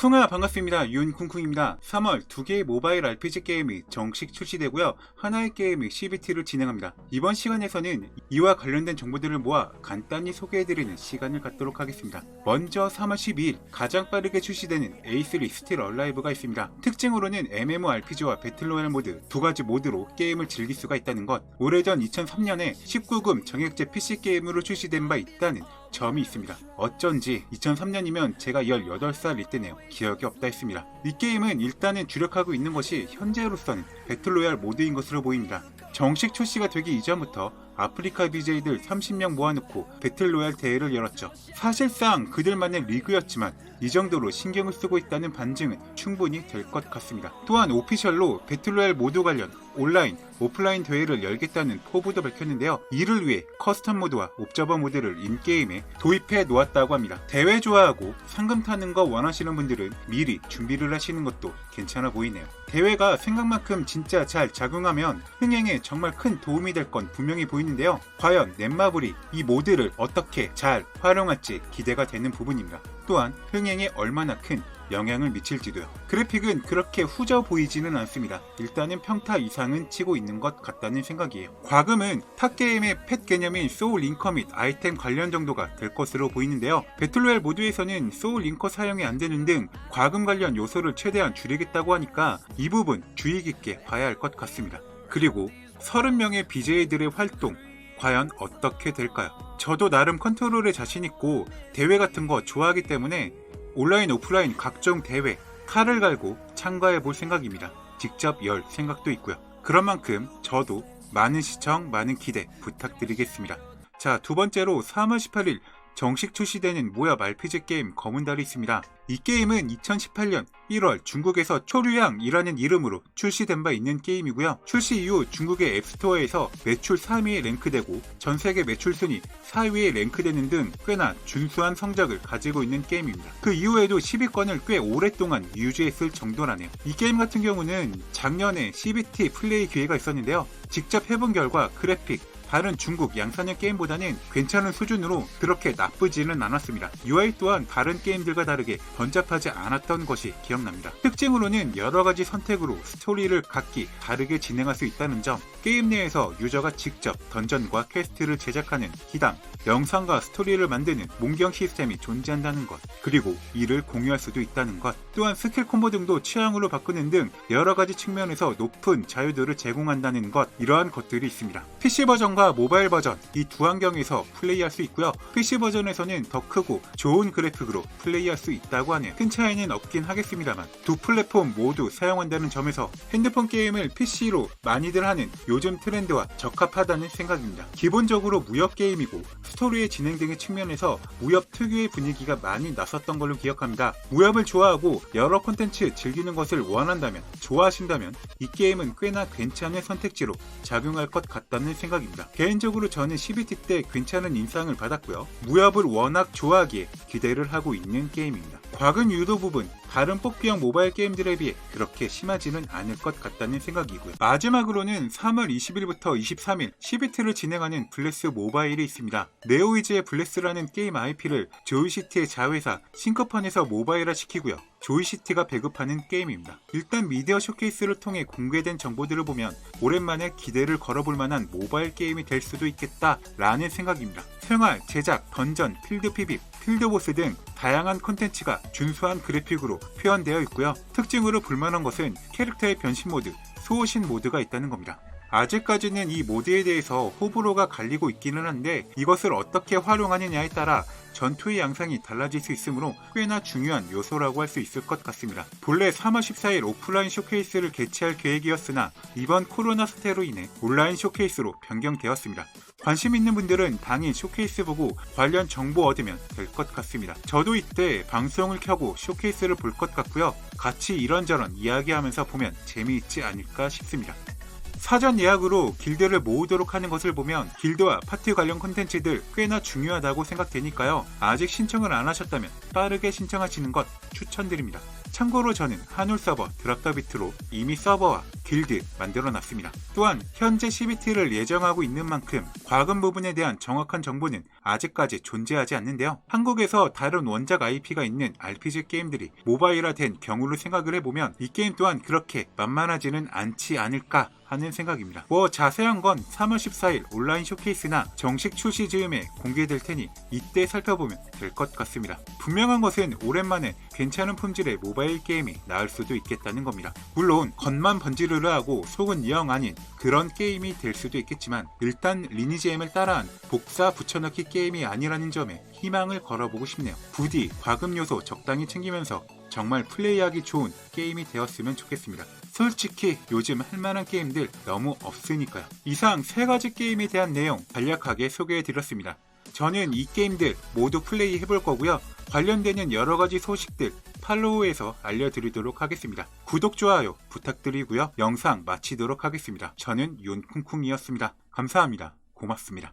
쿵아 반갑습니다. 윤쿵쿵입니다. 3월 두 개의 모바일 RPG 게임이 정식 출시되고요. 하나의 게임의 CBT를 진행합니다. 이번 시간에서는 이와 관련된 정보들을 모아 간단히 소개해드리는 시간을 갖도록 하겠습니다. 먼저 3월 12일 가장 빠르게 출시되는 A3 스틸 얼라이브가 있습니다. 특징으로는 MMORPG와 배틀로얄 모드 두 가지 모드로 게임을 즐길 수가 있다는 것. 오래전 2003년에 19금 정액제 PC 게임으로 출시된 바 있다는 점이 있습니다. 어쩐지 2003년이면 제가 18살일 때네요. 기억이 없다 했습니다. 이 게임은 일단은 주력하고 있는 것이 현재로서는 배틀로얄 모드인 것으로 보입니다. 정식 출시가 되기 이전부터 아프리카 BJ들 30명 모아놓고 배틀로얄 대회를 열었죠. 사실상 그들만의 리그였지만 이 정도로 신경을 쓰고 있다는 반증은 충분히 될 것 같습니다. 또한 오피셜로 배틀로얄 모드 관련 온라인, 오프라인 대회를 열겠다는 포부도 밝혔는데요. 이를 위해 커스텀 모드와 옵저버 모드를 인게임에 도입해 놓았다고 합니다. 대회 좋아하고 상금 타는 거 원하시는 분들은 미리 준비를 하시는 것도 괜찮아 보이네요. 대회가 생각만큼 진짜 잘 작용하면 흥행에 정말 큰 도움이 될 건 분명히 보이는데요. 과연 넷마블이 이 모드를 어떻게 잘 활용할지 기대가 되는 부분입니다. 또한 흥행에 얼마나 큰 영향을 미칠지도요. 그래픽은 그렇게 후져 보이지는 않습니다. 일단은 평타 이상은 치고 있는 것 같다는 생각이에요. 과금은 탑게임의 펫 개념인 소울 링커 및 아이템 관련 정도가 될 것으로 보이는데요. 배틀로얄 모드에서는 소울 링커 사용이 안 되는 등 과금 관련 요소를 최대한 줄이겠다고 하니까 이 부분 주의 깊게 봐야 할 것 같습니다. 그리고 30명의 BJ들의 활동 과연 어떻게 될까요? 저도 나름 컨트롤에 자신 있고 대회 같은 거 좋아하기 때문에 온라인 오프라인 각종 대회 칼을 갈고 참가해 볼 생각입니다. 직접 열 생각도 있고요. 그런 만큼 저도 많은 시청, 많은 기대 부탁드리겠습니다. 자, 두 번째로 3월 18일 정식 출시되는 모협 RPG 게임 검은 달이 있습니다. 이 게임은 2018년 1월 중국에서 초류양이라는 이름으로 출시된 바 있는 게임이고요. 출시 이후 중국의 앱스토어에서 매출 3위에 랭크되고 전 세계 매출 순위 4위에 랭크되는 등 꽤나 준수한 성적을 가지고 있는 게임입니다. 그 이후에도 10위권을 꽤 오랫동안 유지했을 정도라네요. 이 게임 같은 경우는 작년에 CBT 플레이 기회가 있었는데요. 직접 해본 결과 그래픽, 다른 중국 양산형 게임보다는 괜찮은 수준으로 그렇게 나쁘지는 않았습니다. UI 또한 다른 게임들과 다르게 번잡하지 않았던 것이 기억납니다. 특징으로는 여러 가지 선택으로 스토리를 각기 다르게 진행할 수 있다는 점, 게임 내에서 유저가 직접 던전과 퀘스트를 제작하는 기당, 영상과 스토리를 만드는 몽경 시스템이 존재한다는 것, 그리고 이를 공유할 수도 있다는 것, 또한 스킬 콤보 등도 취향으로 바꾸는 등 여러 가지 측면에서 높은 자유도를 제공한다는 것, 이러한 것들이 있습니다. PC 버전과 모바일 버전 이 두 환경에서 플레이할 수 있고요. PC 버전에서는 더 크고 좋은 그래픽으로 플레이할 수 있다고 하네요. 큰 차이는 없긴 하겠습니다만 두 플랫폼 모두 사용한다는 점에서 핸드폰 게임을 PC로 많이들 하는 요즘 트렌드와 적합하다는 생각입니다. 기본적으로 무협 게임이고 스토리의 진행 등의 측면에서 무협 특유의 분위기가 많이 났었던 걸로 기억합니다. 무협을 좋아하고 여러 콘텐츠 즐기는 것을 원한다면 좋아하신다면 이 게임은 꽤나 괜찮은 선택지로 작용할 것 같다는 생각입니다. 개인적으로 저는 CBT 때 괜찮은 인상을 받았고요. 무협을 워낙 좋아하기에 기대를 하고 있는 게임입니다. 과금 유도 부분 다른 뽑기형 모바일 게임들에 비해 그렇게 심하지는 않을 것 같다는 생각이고요. 마지막으로는 3월 20일부터 23일 CBT를 진행하는 블레스 모바일이 있습니다. 네오이즈의 블레스라는 게임 IP를 조이시티의 자회사 싱커판에서 모바일화 시키고요. 조이시티가 배급하는 게임입니다. 일단 미디어 쇼케이스를 통해 공개된 정보들을 보면 오랜만에 기대를 걸어볼 만한 모바일 게임이 될 수도 있겠다라는 생각입니다. 생활, 제작, 던전, 필드 피빕, 필드보스 등 다양한 콘텐츠가 준수한 그래픽으로 표현되어 있고요. 특징으로 볼만한 것은 캐릭터의 변신 모드, 수호신 모드가 있다는 겁니다. 아직까지는 이 모드에 대해서 호불호가 갈리고 있기는 한데 이것을 어떻게 활용하느냐에 따라 전투의 양상이 달라질 수 있으므로 꽤나 중요한 요소라고 할 수 있을 것 같습니다. 본래 3월 14일 오프라인 쇼케이스를 개최할 계획이었으나 이번 코로나 사태로 인해 온라인 쇼케이스로 변경되었습니다. 관심 있는 분들은 당일 쇼케이스 보고 관련 정보 얻으면 될 것 같습니다. 저도 이때 방송을 켜고 쇼케이스를 볼 것 같고요. 같이 이런저런 이야기하면서 보면 재미있지 않을까 싶습니다. 사전 예약으로 길드를 모으도록 하는 것을 보면 길드와 파티 관련 콘텐츠들 꽤나 중요하다고 생각되니까요. 아직 신청을 안 하셨다면 빠르게 신청하시는 것 추천드립니다. 참고로 저는 한울 서버 드랍더비트로 이미 서버와 길드 만들어 놨습니다. 또한 현재 CBT를 예정하고 있는 만큼 과금 부분에 대한 정확한 정보는 아직까지 존재하지 않는데요. 한국에서 다른 원작 IP가 있는 RPG 게임들이 모바일화된 경우를 생각을 해보면 이 게임 또한 그렇게 만만하지는 않지 않을까 하는 생각입니다. 뭐 자세한 건 3월 14일 온라인 쇼케이스나 정식 출시 즈음에 공개될 테니 이때 살펴보면 될 것 같습니다. 분명한 것은 오랜만에 괜찮은 품질의 모바일 게임이 나올 수도 있겠다는 겁니다. 물론 겉만 번지르르 하고 속은 영 아닌 그런 게임이 될 수도 있겠지만 일단 리니지 M을 따라한 복사 붙여넣기 게임이 아니라는 점에 희망을 걸어보고 싶네요. 부디 과금 요소 적당히 챙기면서 정말 플레이하기 좋은 게임이 되었으면 좋겠습니다. 솔직히 요즘 할만한 게임들 너무 없으니까요. 이상 세 가지 게임에 대한 내용 간략하게 소개해 드렸습니다. 저는 이 게임들 모두 플레이 해볼 거고요. 관련되는 여러 가지 소식들 팔로우에서 알려드리도록 하겠습니다. 구독, 좋아요 부탁드리고요. 영상 마치도록 하겠습니다. 저는 윤쿵쿵이었습니다. 감사합니다. 고맙습니다.